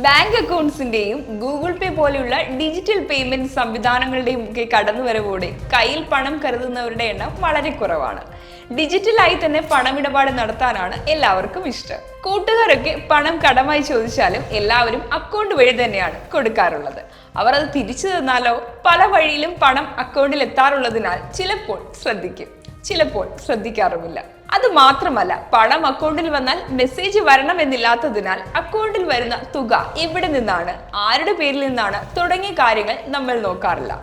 Bank അക്കൗണ്ട്സിന്റെയും Google പേ പോലെയുള്ള digital payment സംവിധാനങ്ങളുടെയും ഒക്കെ കടന്നുവരവോടെ കയ്യിൽ പണം കരുതുന്നവരുടെ എണ്ണം വളരെ കുറവാണ്. ഡിജിറ്റലായി തന്നെ പണമിടപാട് നടത്താനാണ് എല്ലാവർക്കും ഇഷ്ടം. കൂട്ടുകാരൊക്കെ പണം കടമായി ചോദിച്ചാലും എല്ലാവരും അക്കൗണ്ട് വഴി തന്നെയാണ് കൊടുക്കാറുള്ളത്. അവർ അത് തിരിച്ചു തന്നാലോ പല വഴിയിലും പണം അക്കൗണ്ടിൽ എത്താറുള്ളതിനാൽ ചിലപ്പോൾ ശ്രദ്ധിക്കും. ചിലപ്പോൾ ശ്രദ്ധിക്കാറുമില്ല. അത് മാത്രമല്ല പണം അക്കൗണ്ടിൽ വന്നാൽ മെസ്സേജ് വരണമെന്നില്ലാത്തതിനാൽ അക്കൗണ്ടിൽ വരുന്ന തുക എവിടെ നിന്നാണ് ആരുടെ പേരിൽ നിന്നാണ് തുടങ്ങിയ കാര്യങ്ങൾ നമ്മൾ നോക്കാറില്ല.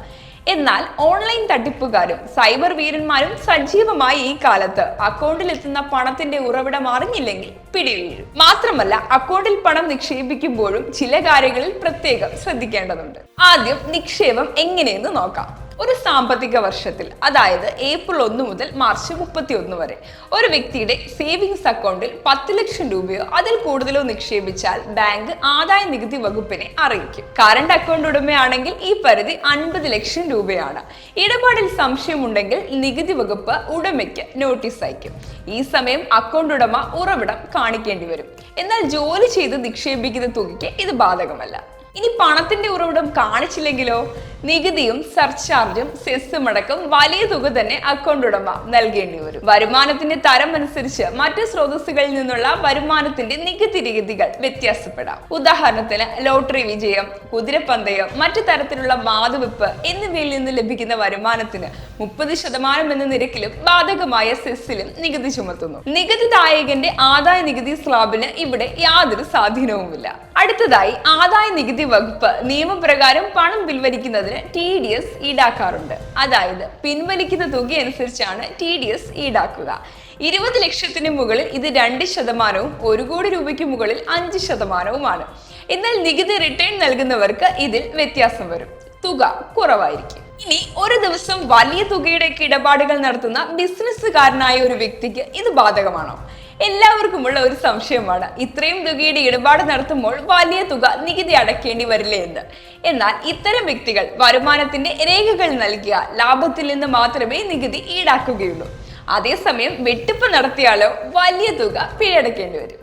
എന്നാൽ ഓൺലൈൻ തട്ടിപ്പുകാരും സൈബർ വീരന്മാരും സജീവമായി ഈ കാലത്ത് അക്കൗണ്ടിൽ എത്തുന്ന പണത്തിന്റെ ഉറവിടം അറിഞ്ഞില്ലെങ്കിൽ പിടിവീഴും മാത്രമല്ല അക്കൗണ്ടിൽ പണം നിക്ഷേപിക്കുമ്പോഴും ചില കാര്യങ്ങളിൽ പ്രത്യേകം ശ്രദ്ധിക്കേണ്ടതുണ്ട്. ആദ്യം നിക്ഷേപം എങ്ങനെയെന്ന് നോക്കാം. ഒരു സാമ്പത്തിക വർഷത്തിൽ അതായത് ഏപ്രിൽ ഒന്ന് മുതൽ മാർച്ച് മുപ്പത്തി ഒന്ന് വരെ. ഒരു വ്യക്തിയുടെ സേവിങ്സ് അക്കൗണ്ടിൽ പത്ത് ലക്ഷം രൂപയോ അതിൽ കൂടുതലോ നിക്ഷേപിച്ചാൽ ബാങ്ക് ആദായ നികുതി വകുപ്പിനെ അറിയിക്കും. കറണ്ട് അക്കൗണ്ട് ഉടമയാണെങ്കിൽ ഈ പരിധി അൻപത് ലക്ഷം രൂപയാണ്. ഇടപാടിൽ സംശയമുണ്ടെങ്കിൽ നികുതി വകുപ്പ് ഉടമയ്ക്ക് നോട്ടീസ് അയക്കും. ഈ സമയം അക്കൗണ്ട് ഉടമ ഉറവിടം കാണിക്കേണ്ടി വരും. എന്നാൽ ജോലി ചെയ്ത് നിക്ഷേപിക്കുന്ന തുകയ്ക്ക് ഇത് ബാധകമല്ല. ഇനി പണത്തിന്റെ ഉറവിടം കാണിച്ചില്ലെങ്കിലോ? നികുതിയും സർചാർജും സെസ്സും അടക്കം വലിയ തുക തന്നെ അക്കൗണ്ട് ഉടമ നൽകേണ്ടി വരും. വരുമാനത്തിന്റെ തരം അനുസരിച്ച് മറ്റു സ്രോതസ്സുകളിൽ നിന്നുള്ള വരുമാനത്തിന്റെ നികുതി രീതികൾ വ്യത്യാസപ്പെടാം. ഉദാഹരണത്തിന് ലോട്ടറി വിജയം കുതിരപ്പന്തയം മറ്റു തരത്തിലുള്ള മാതുവെപ്പ് എന്നിവയിൽ നിന്ന് ലഭിക്കുന്ന വരുമാനത്തിന് മുപ്പത് ശതമാനം എന്ന നിരക്കിലും ബാധകമായ സെസ്സിലും നികുതി ചുമത്തുന്നു. നികുതിദായകന്റെ ആദായ നികുതി സ്ലാബിന് ഇവിടെ യാതൊരു സ്വാധീനവുമില്ല. അടുത്തതായി ആദായ നികുതി വകുപ്പ് നിയമപ്രകാരം പണം പിൻവലിക്കുന്നതിന് ടി ഡി എസ് ഈടാക്കാറുണ്ട്. അതായത് പിൻവലിക്കുന്ന തുക അനുസരിച്ചാണ് ടി ഡി എസ് ഈടാക്കുക. ഇരുപത് ലക്ഷത്തിന് മുകളിൽ ഇത് രണ്ട് ശതമാനവും ഒരു കോടി രൂപയ്ക്ക് മുകളിൽ അഞ്ച് ശതമാനവുമാണ്. എന്നാൽ നികുതി റിട്ടേൺ നൽകുന്നവർക്ക് ഇതിൽ വ്യത്യാസം വരും. തുക കുറവായിരിക്കും. ഇനി ഒരു ദിവസം വലിയ തുകയുടെ ഇടപാടുകൾ നടത്തുന്ന ബിസിനസ്സുകാരനായ ഒരു വ്യക്തിക്ക് ഇത് ബാധകമാണോ? എല്ലാവർക്കുമുള്ള ഒരു സംശയമാണ്. ഇത്രയും തുകയുടെ ഇടപാട് നടത്തുമ്പോൾ വലിയ തുക നികുതി അടയ്ക്കേണ്ടി വരില്ലേ എന്ന്. എന്നാൽ ഇത്തരം വ്യക്തികൾ വരുമാനത്തിന്റെ രേഖകൾ നൽകിയ ലാഭത്തിൽ നിന്ന് മാത്രമേ നികുതി ഈടാക്കുകയുള്ളൂ. അതേസമയം വെട്ടിപ്പ് നടത്തിയാലോ വലിയ തുക പിഴയടക്കേണ്ടി വരും.